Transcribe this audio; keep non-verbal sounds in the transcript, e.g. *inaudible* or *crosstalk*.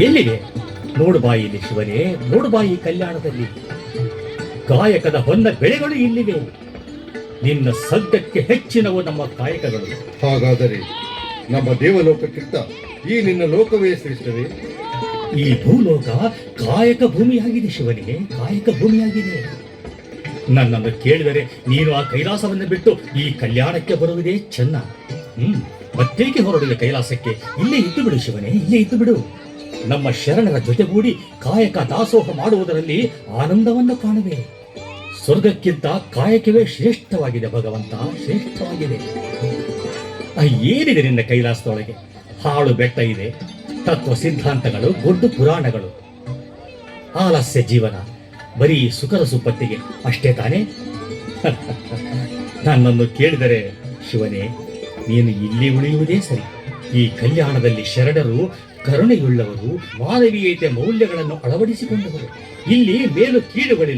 ಎಲ್ಲಿದೆ? ನೋಡುಬಾಯಿಲಿ ಶಿವನೇ ನೋಡುಬಾಯಿ ಕಲ್ಯಾಣದಲ್ಲಿ. ಕಾಯಕದ ಹೊಂದ ಬೆಳೆಗಳು ಇಲ್ಲಿವೆ. ನಿನ್ನ ಸದ್ಯಕ್ಕೆ ಹೆಚ್ಚಿನವು ನಮ್ಮ ಕಾಯಕಗಳು. ಹಾಗಾದರೆ ನಮ್ಮ ದೇವಲೋಕಕ್ಕಿಂತ ಈ ನಿನ್ನ ಲೋಕವೇ ಶ್ರೇಷ್ಠವೇ? ಈ ಭೂಲೋಕ ಕಾಯಕ ಭೂಮಿಯಾಗಿದೆ ಶಿವನಿಗೆ ಕಾಯಕ ಭೂಮಿಯಾಗಿದೆ. ನನ್ನನ್ನು ಕೇಳಿದರೆ ನೀನು ಆ ಕೈಲಾಸವನ್ನು ಬಿಟ್ಟು ಈ ಕಲ್ಯಾಣಕ್ಕೆ ಬರುವುದೇ ಚೆನ್ನ ಹ್ಮ್ ಮತ್ತೇಕೆ ಹೊರಡುವೆ ಕೈಲಾಸಕ್ಕೆ? ಇಲ್ಲೇ ಇದ್ದು ಬಿಡು ಶಿವನೇ ಇಲ್ಲೇ ಇದ್ದು ಬಿಡು. ನಮ್ಮ ಶರಣರ ಜೊತೆಗೂಡಿ ಕಾಯಕ ದಾಸೋಹ ಮಾಡುವುದರಲ್ಲಿ ಆನಂದವನ್ನು ಕಾಣುವೆ. ಸ್ವರ್ಗಕ್ಕಿಂತ ಕಾಯಕವೇ ಶ್ರೇಷ್ಠವಾಗಿದೆ ಭಗವಂತ, ಶ್ರೇಷ್ಠವಾಗಿದೆ. ಏನಿದೆ ನಿನ್ನ ಕೈಲಾಸದೊಳಗೆ? ಹಾಳು ಬೆಟ್ಟ ಇದೆ, ತತ್ವ ಸಿದ್ಧಾಂತಗಳು ದೊಡ್ಡ ಪುರಾಣಗಳು. ಆಲಸ್ಯ ಜೀವನ, ಬರೀ ಸುಖದ ಸುಪ್ಪತ್ತಿಗೆ ಅಷ್ಟೇ ತಾನೇ? *laughs* ನನ್ನನ್ನು ಕೇಳಿದರೆ ಶಿವನೇ, ನೀನು ಇಲ್ಲಿ ಉಳಿಯುವುದೇ ಸರಿ. ಈ ಕಲ್ಯಾಣದಲ್ಲಿ ಶರಣರು ಕರುಣೆಯುಳ್ಳವರು ಮಾನವೀಯತೆ ಮೌಲ್ಯಗಳನ್ನು ಅಳವಡಿಸಿಕೊಂಡವರು. ಇಲ್ಲಿ ಮೇಲು ಕೀಳುಗಳಿಲ್ಲ.